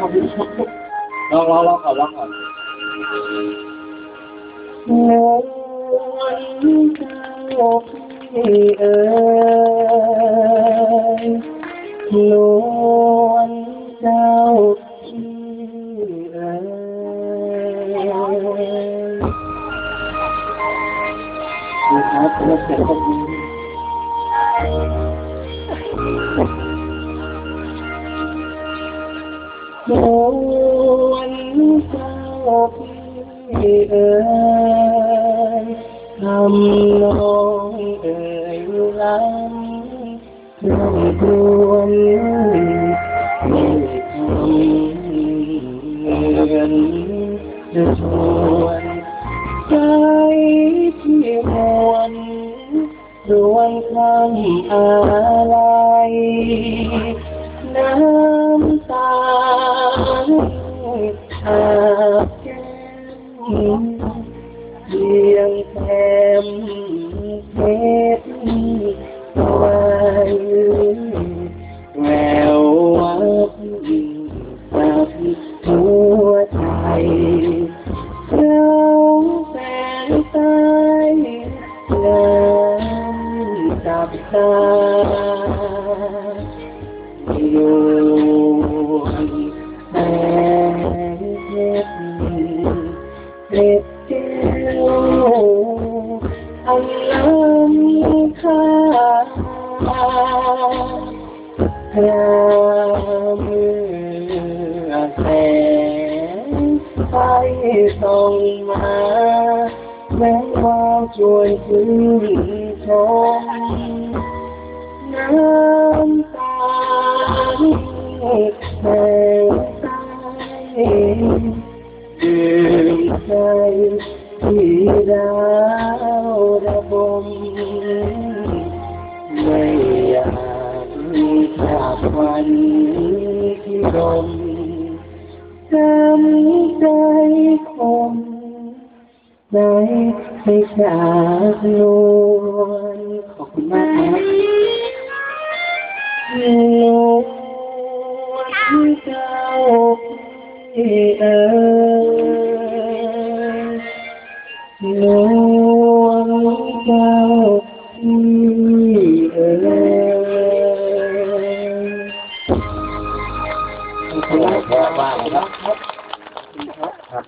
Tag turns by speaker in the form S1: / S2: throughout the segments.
S1: ขอบคุณครับ
S2: ลองลองลองก่อนลองก่อน
S1: นวลเจ้าพี่เอ๋ยนวลเจ้าพี่เอ๋ยนะครับแล้วแต่คน นี้นวลเจ้าพี่เอ๋ยทำน้องเอ๋ยล้ำรำรวญไม่ทำเหมืนจะชวนใจที่มวนรวนคำอะไร เพียงแต้มเพชรไว้แวววับกับหัวใจเราแสงใต้น้ำกับตาอยู่ พระมือแสงไฟส่องมาแม้ว่าชวนชื่นชมน้ำตาแห่งใจดื่มใจที่ดาวระบมไม่ จากวันที่รมจำใจคมได้ให้จากนวลขอบคุณมากครับนวลเจ้าพี่เอ๋ยนว คุณมาครับ
S2: ว่าเลยครับ ครับ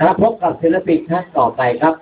S2: ครับพบกับศิลปินท่านต่อไปครับ